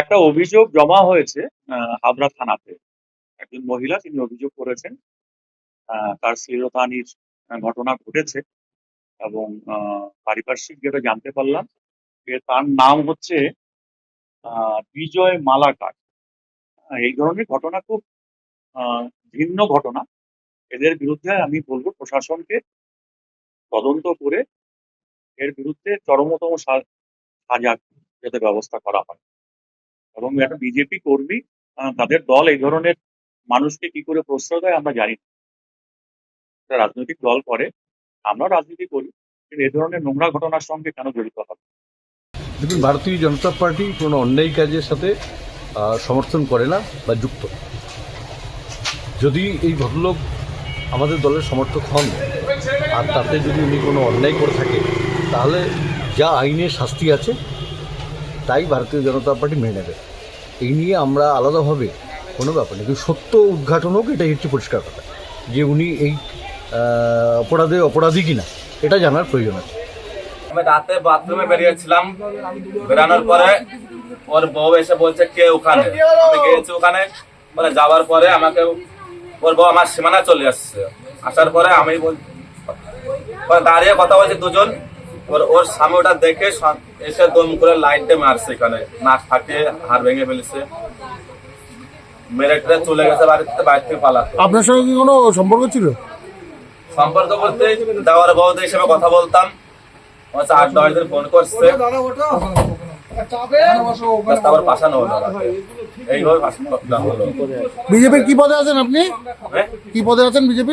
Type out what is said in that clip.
একটা অভিযোগ জমা হয়েছে হাবড়া থানাতে। একজন মহিলা তিনি অভিযোগ করেছেন তার শ্লীলতাহানির আহ, ঘটনা ঘটেছে এবং পারিপার্শ্বিক যেটা জানতে পারলাম যে তার নাম হচ্ছে বিজয় মালাকার। এই ধরনের ঘটনা খুব ভিন্ন ঘটনা। এদের বিরুদ্ধে আমি বলব প্রশাসনকে তদন্ত করে এর বিরুদ্ধে চরমতম সাজা যাতে ব্যবস্থা করা হয়। এবং একটা বিজেপি কর্মী তাদের দল এই ধরনের মানুষকে কি করে প্রশ্রয় দেয় আমরা জানি না। রাজনৈতিক দল করে আমরা রাজনীতি করি, কিন্তু এই ধরনের নোংরা ঘটনার সঙ্গে কেন জড়িত হবে? দেখুন, ভারতীয় জনতা পার্টি কোনো অন্যায় কাজের সাথে সমর্থন করে না বা যুক্ত। যদি এই ভদ্রলোক আমাদের দলের সমর্থক হন, আর তাতে যদি উনি কোনো অন্যায় করে থাকে তাহলে যা আইনের শাস্তি আছে তাই ভারতীয় জনতা পার্টি মেনে নেবে। এই নিয়ে আমরা আলাদাভাবে কোনো ব্যাপার নেই। কিন্তু সত্য উদ্ঘাটন হোক, এটাই হচ্ছে পরিষ্কার কথা। যে উনি এই অপরাধে অপরাধী কিনা, এটা জানার প্রয়োজন আছে। আমি রাতে বাথরুমে বেরিয়েছিলাম। বেরানোর পরে ওর বউ এসে বলছে, কে ওখানে? আমি গিয়েছি ওখানে। মানে যাওয়ার পরে আমাকে ওর বউ আমার সীমানা চলে আসছে। আসার পরে আমি দাঁড়িয়ে কথা বলছি দুজন। ওর ওর স্বামী ওটা দেখে এসে দম করে লাইট দিয়ে মারছে এখানে। নাক ফাটিয়ে হাড় ভেঙে ফেলেছে। মেরে টেরে চলে গেছে বাড়িতে বাড়ি থেকে পালাতে। আপনার সঙ্গে কি কোনো সম্পর্ক ছিল? সম্পর্ক বলতে দেওয়ার বউদের হিসেবে কথা বলতাম। হচ্ছে আট দশ দিন ফোন করছে। তারপর হলো এইভাবে হলো। বিজেপির কি পদে আছেন আপনি? হ্যাঁ? কি পদে আছেন বিজেপির?